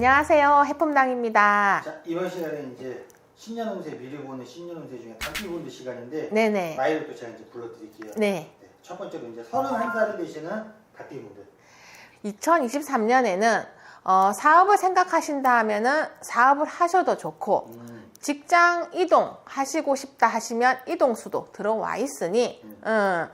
안녕하세요. 해품당입니다. 자, 이번 시간에 이제 신년 운세 미리 보는 신년 운세 중에 단기분들 시간인데 네네. 나이를 또 제가 이제 불러드릴게요. 네. 네, 첫 번째로 이제 31살이 되시는 단기분들. 2023년에는 어, 사업을 생각하신다 하면은 사업을 하셔도 좋고 음, 직장 이동 하시고 싶다 하시면 이동 수도 들어와 있으니 음,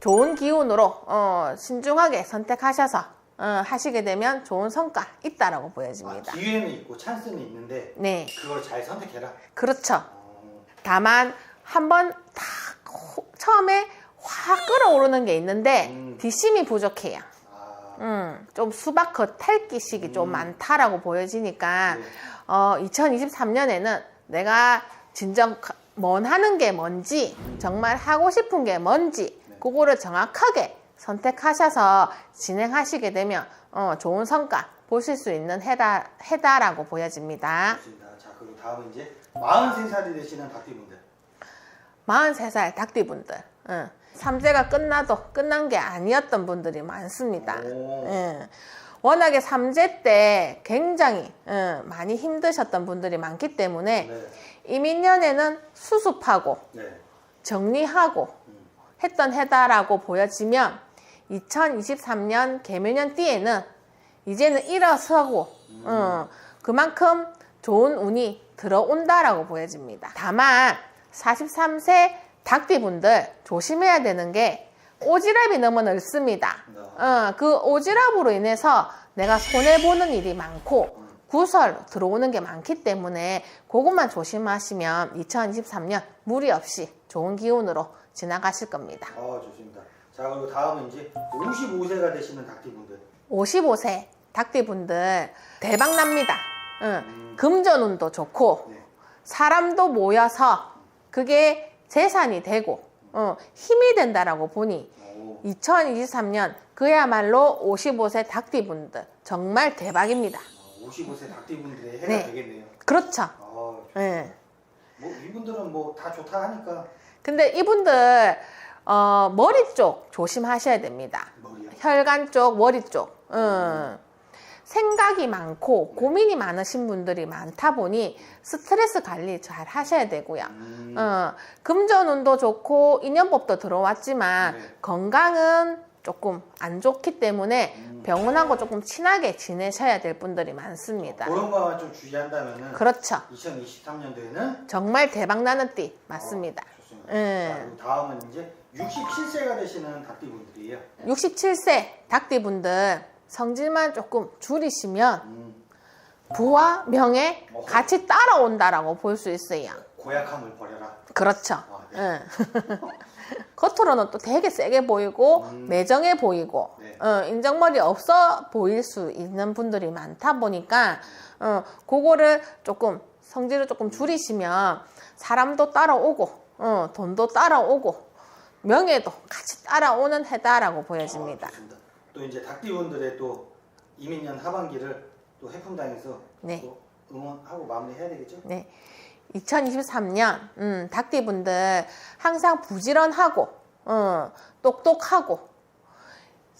좋은 기운으로 어, 신중하게 선택하셔서 어, 하시게 되면 좋은 성과 있다라고 아, 보여집니다. 기회는 있고 찬스는 있는데 네, 그걸 잘 선택해라. 그렇죠. 어, 다만 한번 딱 호- 처음에 확 끌어오르는 게 있는데 음. 뒷심이 부족해요. 아, 음, 좀 수박 겉핥기식이 좀 음. 많다라고 보여지니까 네. 어, 2023년에는 내가 진정 원하는 게 뭔지 정말 하고 싶은 게 뭔지 네. 그거를 정확하게 선택하셔서 진행하시게 되면 어, 좋은 성과 보실 수 있는 해다, 해다라고 보여집니다. 좋습니다. 자, 그리고 다음은 이제 43살이 되시는 단기분들. 43살 닭띠분들 응. 삼재가 끝나도 끝난 게 아니었던 분들이 많습니다. 오. 예. 워낙에 삼재 때 굉장히 예, 많이 힘드셨던 분들이 많기 때문에 네. 이민년에는 수습하고 네. 정리하고 음. 했던 해다라고 보여지면 2023년 개묘년 띠에는 이제는 일어서고 어, 그만큼 좋은 운이 들어온다라고 보여집니다. 다만 43세 닭띠분들 조심해야 되는 게 오지랖이 너무 넓습니다. 네. 어, 그 오지랖으로 인해서 내가 손해보는 일이 많고 구설 들어오는 게 많기 때문에 그것만 조심하시면 2023년 무리 없이 좋은 기운으로 지나가실 겁니다. 어, 좋습니다. 자, 그리고 다음은 이제 55세가 되시는 단기분들. 55세 닭띠분들 대박 납니다. 응. 음. 금전운도 좋고 네. 사람도 모여서 그게 재산이 되고 어, 힘이 된다라고 보니 오. 2023년 그야말로 55세 닭띠분들 정말 대박입니다. 55세 닭띠분들의 해가 네. 되겠네요. 그렇죠. 아, 예. 뭐 이분들은 뭐 다 좋다 하니까 근데 이분들 어, 머리 쪽 조심하셔야 됩니다. 머리야. 혈관 쪽, 머리 쪽. 음. 생각이 많고 고민이 많으신 분들이 많다 보니 스트레스 관리 잘 하셔야 되고요. 음, 어, 금전운도 좋고 인연법도 들어왔지만 네. 건강은 조금 안 좋기 때문에 음. 병원하고 조금 친하게 지내셔야 될 분들이 많습니다. 그런 거만 좀 주의한다면은 그렇죠. 2023년도에는 정말 대박 나는 띠 맞습니다. 좋습니다. 예. 자, 그리고 다음은 이제 67세가 되시는 닭띠분들이에요. 67세 닭띠분들 성질만 조금 줄이시면 음, 부와 명예 어허. 같이 따라온다라고 볼 수 있어요. 고약함을 버려라. 그렇죠. 아, 네. 응. 겉으로는 또 되게 세게 보이고 음. 매정해 보이고 네. 어, 인정머리 없어 보일 수 있는 분들이 많다 보니까 어, 그거를 조금 성질을 조금 줄이시면 사람도 따라오고 어, 돈도 따라오고 명예도 같이 따라오는 해다라고 보여집니다. 아. 또 이제 닭띠분들의 또 이민년 하반기를 또 해품당에서 네. 또 응원하고 마무리해야 되겠죠? 네. 2023년 음, 닭띠분들 항상 부지런하고 어, 똑똑하고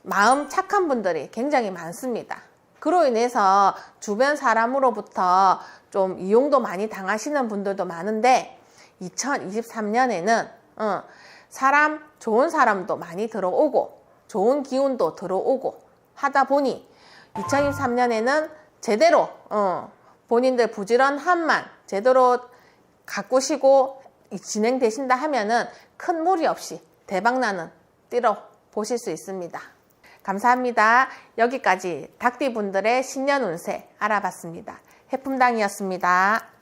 마음 착한 분들이 굉장히 많습니다. 그로 인해서 주변 사람으로부터 좀 이용도 많이 당하시는 분들도 많은데 2023년에는 어, 사람 좋은 사람도 많이 들어오고 좋은 기운도 들어오고 하다 보니 2023년에는 제대로 어, 본인들 부지런함만 제대로 가꾸시고 이- 진행되신다 하면은 큰 무리 없이 대박나는 띠로 보실 수 있습니다. 감사합니다. 여기까지 닭띠분들의 신년 운세 알아봤습니다. 해품당이었습니다.